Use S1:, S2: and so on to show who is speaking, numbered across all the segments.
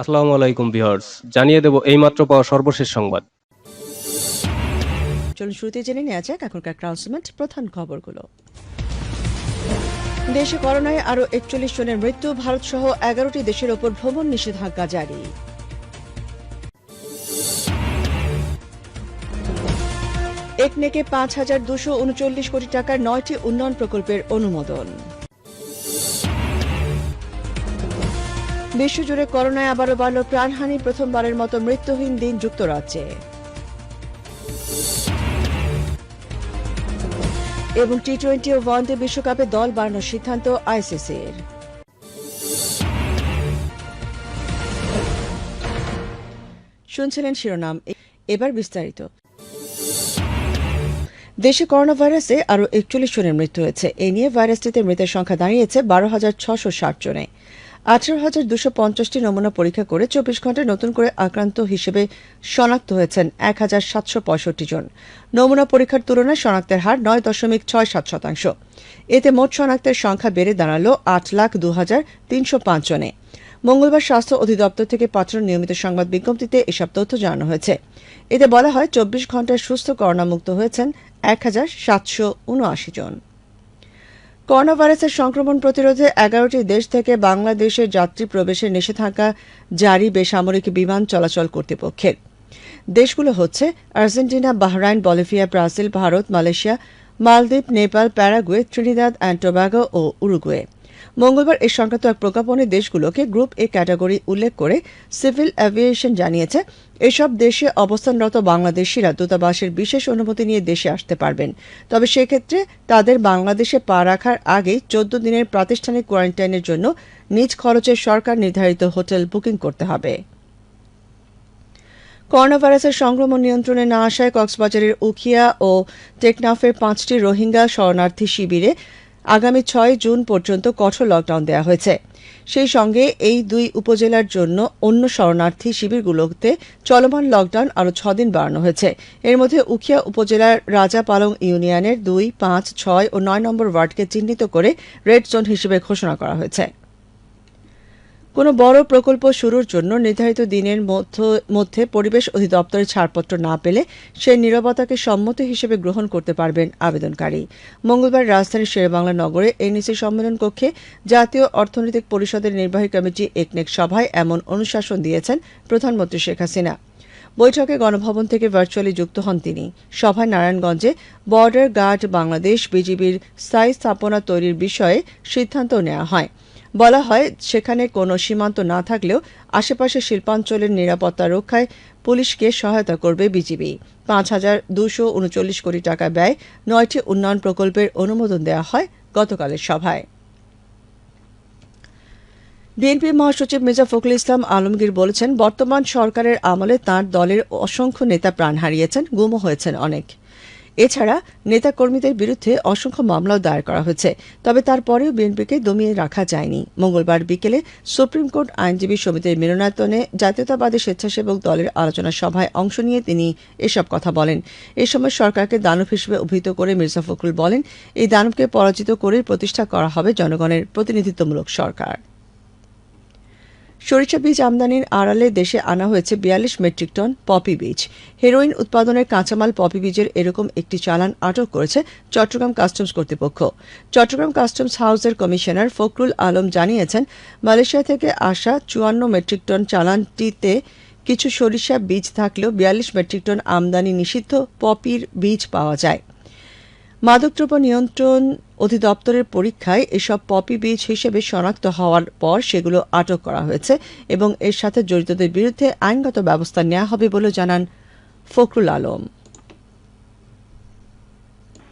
S1: আসসালামু আলাইকুম ভিউয়ার্স, জানিয়ে দেব এইমাত্র পাওয়া সর্বশেষ সংবাদ।
S2: চলুন শুরুতে জেনে নেওয়া যাক এখনকার ক্রাউসমেন্ট প্রধান খবরগুলো। দেশে করোনায় আরও একচল্লিশ জনের মৃত্যু, ভারত সহ এগারোটি দেশের ওপর ভ্রমণ নিষেধাজ্ঞা জারি। একনেকে পাঁচ হাজার দুশো উনচল্লিশ কোটি টাকার নয়টি উন্নয়ন প্রকল্পের অনুমোদন। বিশ্বজুড়ে করোনায় আবারও বাড়ল প্রাণহানি, প্রথমবারের মতো মৃত্যুহীন দিন যুক্তরাজ্যে। এবং টি টোয়েন্টি ও ওয়ানডে বিশ্বকাপে দল বাড়ানোর সিদ্ধান্ত আইসিসির। শুনছিলেন শিরোনাম, এবার বিস্তারিত। দেশে করোনা ভাইরাসে আরও একচল্লিশ জনের মৃত্যু হয়েছে। এ নিয়ে ভাইরাসটিতে মৃতের সংখ্যা দাঁড়িয়েছে বারো হাজার ছশো ষাট জনে। আঠারো হাজার দুশো পঞ্চাশটি নমুনা পরীক্ষা করে চব্বিশ ঘন্টায় নতুন করে আক্রান্ত হিসেবে শনাক্ত হয়েছেন এক হাজার সাতশো পঁয়ষট্টি জন। নমুনা পরীক্ষার তুলনায় শনাক্তের হার নয় দশমিক ছয় সাত শতাংশ। এতে মোট শনাক্তের সংখ্যা বেড়ে দাঁড়াল আট লাখ দু হাজার তিনশো পাঁচ জনে। মঙ্গলবার স্বাস্থ্য অধিদপ্তর থেকে পাঠানো নিয়মিত সংবাদ বিজ্ঞপ্তিতে এসব তথ্য জানানো হয়েছে। এতে বলা হয়, চব্বিশ ঘন্টায় সুস্থ করোনামুক্ত হয়েছেন এক হাজার সাতশো উনআশি জন। করোনা ভাইরাসের সংক্রমণ প্রতিরোধে এগারোটি দেশ থেকে বাংলাদেশে যাত্রী প্রবেশের নিষেধাজ্ঞা জারি বেসামরিক বিমান চলাচল কর্তৃপক্ষের। দেশগুলো হচ্ছে Argentina, Bahrain, Bolivia, Brazil, Bharat, Malaysia, Maldives, Nepal, Paraguay, Trinidad and Tobago O Uruguay. মঙ্গলবার এ সংক্রান্ত এক প্রজ্ঞাপনে দেশগুলোকে গ্রুপ এ ক্যাটাগরি উল্লেখ করে সিভিল অ্যাভিয়েশন জানিয়েছে, এসব দেশে অবস্থানরত বাংলাদেশিরা দূতাবাসের বিশেষ অনুমতি নিয়ে দেশে আসতে পারবেন। তবে সেক্ষেত্রে তাদের বাংলাদেশে পা রাখার আগেই চোদ্দ দিনের প্রাতিষ্ঠানিক কোয়ারেন্টাইনের জন্য নিজ খরচে সরকার নির্ধারিত হোটেল বুকিং করতে হবে। করোনা ভাইরাসের সংক্রমণ নিয়ন্ত্রণে না আসায় কক্সবাজারের উখিয়া ও টেকনাফের পাঁচটি রোহিঙ্গা শরণার্থী শিবিরে আগামী ছয় জুন পর্যন্ত কঠোর লকডাউন দেওয়া হয়েছে। সেই সঙ্গে এই দুই উপজেলার জন্য অন্য শরণার্থী শিবিরগুলোতে চলমান লকডাউন আরও ছদিন বাড়ানো হয়েছে। এর মধ্যে উখিয়া উপজেলার রাজাপালং ইউনিয়নের দুই, পাঁচ, ছয় ও নয় নম্বর ওয়ার্ডকে চিহ্নিত করে রেড জোন হিসেবে ঘোষণা করা হয়েছে। কোনো বড় প্রকল্প শুরুর জন্য নির্ধারিত দিনের মধ্য- পরিবেশ অধিদপ্তরের ছাড়পত্র না পেলে সেই নিরবতাকে সম্মতি হিসেবে গ্রহণ করতে পারবেন আবেদনকারী। মঙ্গলবার রাজধানীর শেরেবাংলা নগরে এনইসি সম্মেলন কক্ষে জাতীয় অর্থনৈতিক পরিষদের নির্বাহী কমিটি একনেক সভায় এমন অনুশাসন দিয়েছেন প্রধানমন্ত্রী শেখ হাসিনা। বৈঠকে গণভবন থেকে ভার্চুয়ালি যুক্ত হন তিনি। সভায় নারায়ণগঞ্জে বর্ডার গার্ড বাংলাদেশ বিজিবির স্থায়ী স্থাপনা তৈরির বিষয়ে সিদ্ধান্ত নেওয়া হয়। বলা হয়, সেখানে কোনো সীমান্ত না থাকলেও আশেপাশে শিল্পাঞ্চলের নিরাপত্তা রক্ষায় পুলিশকে সহায়তা করবে বিজিবি। পাঁচ হাজার দুশো উনচল্লিশ কোটি টাকা ব্যয় নয়টি উন্নয়ন প্রকল্পের অনুমোদন দেওয়া হয় গতকালের সভায়। বিএনপি মহাসচিব মির্জা ফখরুল ইসলাম আলমগীর বলেছেন, বর্তমান সরকারের আমলে তাঁর দলের অসংখ্য নেতা প্রাণ হারিয়েছেন, গুমও হয়েছেন অনেক। এছাড়া নেতাকর্মীদের বিরুদ্ধে অসংখ্য মামলাও দায়ের করা হয়েছে। তবে তারপরেও বিএনপিকে দমিয়ে রাখা যায়নি। মঙ্গলবার বিকেলে সুপ্রিম কোর্ট আইনজীবী সমিতির মিলনায়তনে জাতীয়তাবাদী স্বেচ্ছাসেবক দলের আলোচনা সভায় অংশ নিয়ে তিনি এসব কথা বলেন। এ সময় সরকারকে দানব হিসেবে অভিহিত করে মির্জা ফখরুল বলেন, এই দানবকে পরাজিত করে প্রতিষ্ঠা করা হবে জনগণের প্রতিনিধিত্বমূলক সরকার। সরিষা বীজ আমদানির আড়ালে দেশে আনা হয়েছে বিয়াল্লিশ মেট্রিক টন পপি বীজ। হেরোইন উৎপাদনের কাঁচামাল পপি বীজের এরকম একটি চালান আটক করেছে চট্টগ্রাম কাস্টমস কর্তৃপক্ষ। চট্টগ্রাম কাস্টমস হাউসের কমিশনার ফখরুল আলম জানিয়েছেন, মালয়েশিয়া থেকে আসা চুয়ান্ন মেট্রিক টন চালানটিতে কিছু সরিষা বীজ থাকলেও বিয়াল্লিশ মেট্রিক টন আমদানি নিষিদ্ধ পপির বীজ পাওয়া যায়। মাদকদ্রব্য নিয়ন্ত্রণ অধিদপ্তরের পরীক্ষায় এসব পপি বীজ হিসেবে শনাক্ত হওয়ার পর সেগুলো আটক করা হয়েছে এবং এর সাথে জড়িতদের বিরুদ্ধে আইনগত ব্যবস্থা নেওয়া হবে বলে জানান ফখরুল আলম।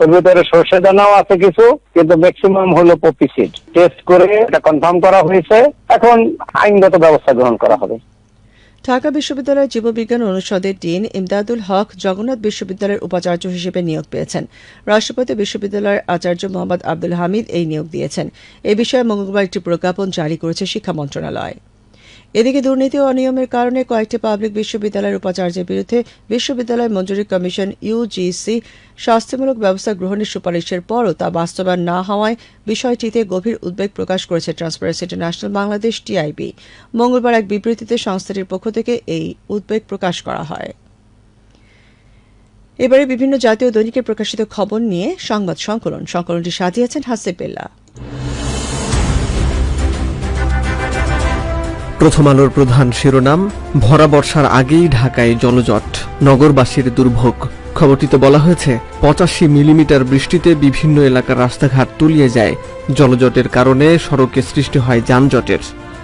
S3: ভিতরে সর্ষে দানাও আছে কিছু, কিন্তু ম্যাক্সিমাম হলো পপি সিড টেস্ট করে এটা কনফার্ম করা হয়েছে। এখন আইনগত ব্যবস্থা গ্রহণ করা হবে।
S2: ঢাকা বিশ্ববিদ্যালয়ের জীববিজ্ঞান অনুষদের ডিন ইমদাদুল হক জগন্নাথ বিশ্ববিদ্যালয়ের উপাচার্য হিসেবে নিয়োগ পেয়েছেন। রাষ্ট্রপতি বিশ্ববিদ্যালয়ের আচার্য মোহাম্মদ আব্দুল হামিদ এই নিয়োগ দিয়েছেন। এ বিষয়ে মঙ্গলবার একটি প্রজ্ঞাপন জারি করেছে শিক্ষা মন্ত্রণালয়। এদিকে দুর্নীতি ও অনিয়মের কারণে কয়েকটি পাবলিক বিশ্ববিদ্যালয়ের উপাচার্যের বিরুদ্ধে বিশ্ববিদ্যালয় মঞ্জুরি কমিশন ইউজিসি শাস্তিমূলক ব্যবস্থা গ্রহণের সুপারিশের পরও তা বাস্তবায়ন না হওয়ায় বিষয়টিতে গভীর উদ্বেগ প্রকাশ করেছে ট্রান্সপারেন্সি ইন্টারন্যাশনাল বাংলাদেশ টিআইবি। মঙ্গলবার এক বিবৃতিতে সংস্থাটির পক্ষ থেকে এই উদ্বেগ প্রকাশ করা হয়। এবারে বিভিন্ন জাতীয় দৈনিকের প্রকাশিত খবর নিয়ে সংবাদ সংকলন। সংকলনটি সাজিয়েছেন হাসিব
S4: প্রথম আলোর প্রধান শিরোনাম, ভরা বর্ষার আগেই ঢাকায় জলজট। নগরবাসীর দুর্ভোগ। খবরটিতে বলা হয়েছে, পঁচাশি মিলিমিটার বৃষ্টিতে বিভিন্ন এলাকার রাস্তাঘাট তলিয়ে যায়। জলজটের কারণে সড়কে সৃষ্টি হয় যানজটের।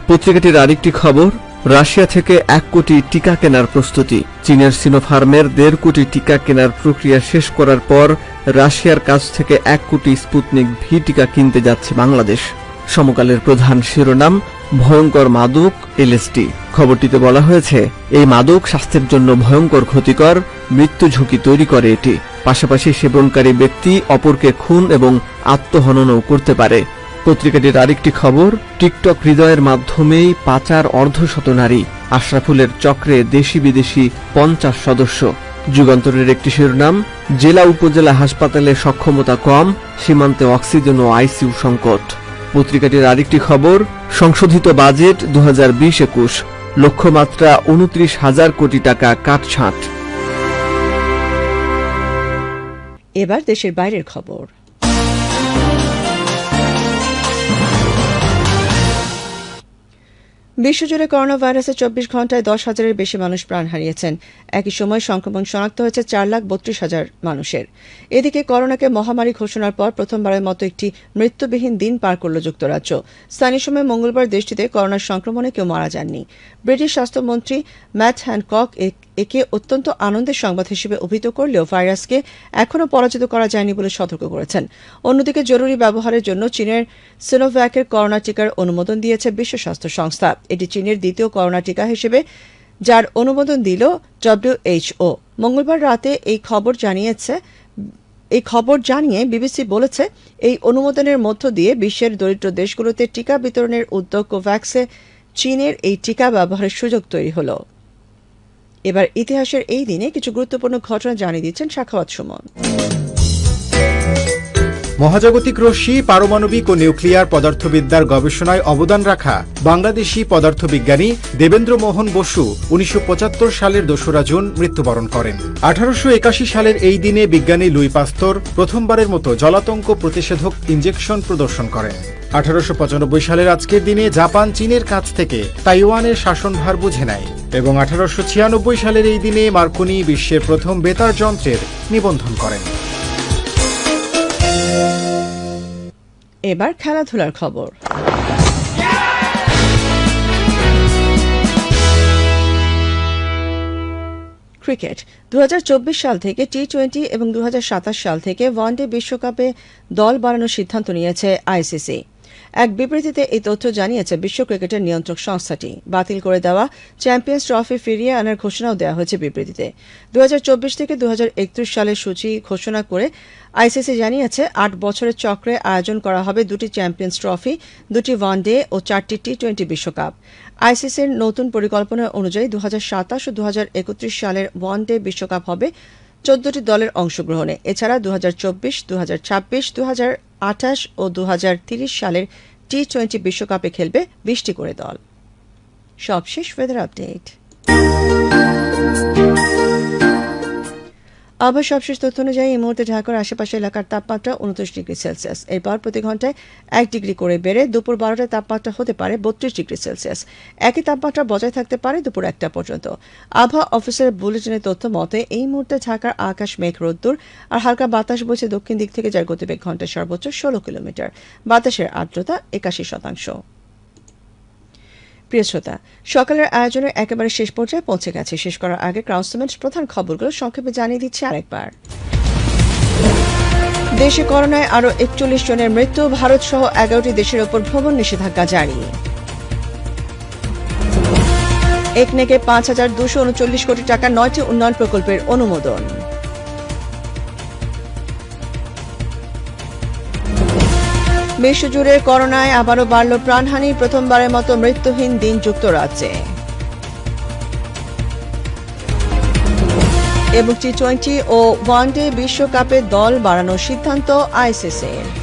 S4: পত্রিকাটির আরেকটি খবর, রাশিয়া থেকে এক কোটি টিকা কেনার প্রস্তুতি। চীনের সিনোফার্মের দেড় কোটি টিকা কেনার প্রক্রিয়া শেষ করার পর রাশিয়ার কাছ থেকে এক কোটি স্পুতনিক ভি টিকা কিনতে যাচ্ছে বাংলাদেশ। সমকালের প্রধান শিরোনাম ভয়ঙ্কর মাদক এলএসডি খবরটিতে বলা হয়েছে, এই মাদক স্বাস্থ্যের জন্য ভয়ঙ্কর ক্ষতিকর, মৃত্যু ঝুঁকি তৈরি করে এটি। পাশাপাশি সেবনকারী ব্যক্তি অপরকে খুন এবং আত্মহননও করতে পারে। পত্রিকাটির আরেকটি খবর, টিকটক হৃদয়ের মাধ্যমেই পাচার অর্ধশত নারী, আশরাফুলের চক্রে দেশি বিদেশি পঞ্চাশ সদস্য। যুগান্তরের একটি শিরোনাম, জেলা উপজেলা হাসপাতালে সক্ষমতা কম, সীমান্তে অক্সিজেন ও আইসিউ সংকট। পত্রিকাটির আরেকটি খবর, সংশোধিত বাজেট দু হাজার বিশ একুশ, লক্ষ্যমাত্রা উনত্রিশ হাজার কোটি টাকা কাটছাঁট।
S2: এবার দেশের বাইরের খবর। বিশ্বজুড়ে করোনা ভাইরাসে চব্বিশ ঘন্টায় দশ হাজারের বেশি মানুষ প্রাণ হারিয়েছেন। একই সময় সংক্রমণ শনাক্ত হয়েছে চার লাখ বত্রিশ হাজার মানুষের। এদিকে করোনাকে মহামারী ঘোষণার পর প্রথমবারের মতো একটি মৃত্যুবিহীন দিন পার করল যুক্তরাজ্য। স্থানীয় সময় মঙ্গলবার দেশটিতে করোনার সংক্রমণে কেউ মারা যাননি। ব্রিটিশ স্বাস্থ্যমন্ত্রী ম্যাট হ্যানকক একে অত্যন্ত আনন্দের সংবাদ হিসেবে অভিহিত করলেও ভাইরাসকে এখনও পরাজিত করা যায়নি বলে সতর্ক করেছেন। অন্যদিকে জরুরি ব্যবহারের জন্য চীনের সিনোভ্যাকের করোনা টিকার অনুমোদন দিয়েছে বিশ্ব স্বাস্থ্য সংস্থা। এটি চীনের দ্বিতীয় করোনা টিকা হিসেবে, যার অনুমোদন দিল ডব্লিউএইচও মঙ্গলবার রাতে এই খবর জানিয়েছে, এই খবর জানিয়ে বিবিসি বলেছে, এই অনুমোদনের মধ্য দিয়ে বিশ্বের দরিদ্র দেশগুলোতে টিকা বিতরণের উদ্যোগ কোভ্যাক্সে চীনের এই টিকা ব্যবহারের সুযোগ তৈরি হলো। এবার ইতিহাসের এই দিনে কিছু গুরুত্বপূর্ণ ঘটনা জানিয়ে দিচ্ছেন শাখাওয়াত সুমন।
S5: মহাজাগতিক রশ্মি, পারমাণবিক ও নিউক্লিয়ার পদার্থবিদ্যার গবেষণায় অবদান রাখা বাংলাদেশি পদার্থবিজ্ঞানী দেবেন্দ্র মোহন বসু উনিশশো পঁচাত্তর সালের দোসরা জুন মৃত্যুবরণ করেন। আঠারোশো একাশি সালের এই দিনে বিজ্ঞানী লুই পাস্তর প্রথমবারের মতো জলাতঙ্ক প্রতিষেধক ইঞ্জেকশন প্রদর্শন করেন। আঠারোশো পঁচানব্বই সালের আজকের দিনে জাপান চীনের কাছ থেকে তাইওয়ানের শাসনভার বুঝে নেয় এবং আঠারোশো ছিয়ানব্বই সালের এই দিনে মার্কুনি বিশ্বের প্রথম বেতার যন্ত্রের নিবন্ধন করেন।
S2: এবার খেলাধুলার খবর। ক্রিকেট দু হাজার চব্বিশ সাল থেকে টি টোয়েন্টি এবং দু হাজার সাতাশ সাল থেকে ওয়ানডে বিশ্বকাপে দল বাড়ানোর সিদ্ধান্ত নিয়েছে আইসিসি। এক বিবৃতিতে এই তথ্য জানিয়েছে বিশ্ব ক্রিকেটের নিয়ন্ত্রক সংস্থাটি। বাতিল করে দেওয়া চ্যাম্পিয়ন্স ট্রফি ফিরিয়ে আনার ঘোষণাও দেওয়া হয়েছে বিবৃতিতে। দুহাজার চব্বিশ থেকে দুহাজার একত্রিশ সালের সূচি ঘোষণা করে আইসিসি জানিয়েছে, আট বছরের চক্রে আয়োজন করা হবে দুটি চ্যাম্পিয়ন্স ট্রফি, দুটি ওয়ানডে ও চারটি টি টোয়েন্টি বিশ্বকাপ। আইসিসির নতুন পরিকল্পনা অনুযায়ী দু হাজার সাতাশ ও দু হাজার একত্রিশ সালের ওয়ানডে বিশ্বকাপ হবে চোদ্দটি দলের অংশগ্রহণে। এছাড়া দু হাজার চব্বিশ দু হাজার ছাব্বিশ দু আঠাশ ও দু সালের টি টোয়েন্টি বিশ্বকাপে খেলবে বিশটি করে দল। সবশেষ ওয়েদার আপডেট আবার সবশেষ তথ্য অনুযায়ী এই মুহূর্তে ঢাকার আশেপাশে এলাকার তাপমাত্রা উনত্রিশ ডিগ্রি সেলসিয়াস। এরপর প্রতি ঘন্টায় এক ডিগ্রি করে বেড়ে দুপুর বারোটায় তাপমাত্রা হতে পারে বত্রিশ ডিগ্রি সেলসিয়াস। একই তাপমাত্রা বজায় থাকতে পারে দুপুর একটা পর্যন্ত। আবহাওয়া অফিসের বুলেটিনের তথ্য মতে, এই মুহূর্তে ঢাকার আকাশ মেঘ, রোদ্দুর আর হালকা বাতাস বইছে দক্ষিণ দিক থেকে, যার গতিবেগ ঘন্টায় সর্বোচ্চ ষোলো কিলোমিটার। বাতাসের আর্দ্রতা একাশি শতাংশ। প্রিয় শ্রোতা সকালের আয়োজনের একেবারে শেষ পর্যায়ে পৌঁছে গেছে। শেষ করার আগে ক্রাউসমেন্ট প্রধান খবরগুলো সংক্ষেপে জানিয়ে দিচ্ছে আরেকবার। দেশে করোনায় আরও একচল্লিশ জনের মৃত্যু, ভারত সহ এগারোটি দেশের ওপর ভ্রমণ নিষেধাজ্ঞা জারি। একনেকে পাঁচ হাজার দুশো উনচল্লিশ কোটি টাকা নয়টি উন্নয়ন প্রকল্পের অনুমোদন। বিশ্বজুড়ে করোনায় আবারও বাড়ল প্রাণহানি, প্রথমবারের মতো মৃত্যুহীন দিন যুক্তরাজ্যে। এবং টি টোয়েন্টি ও ওয়ানডে বিশ্বকাপে দল বাড়ানোর সিদ্ধান্ত আইসিসির।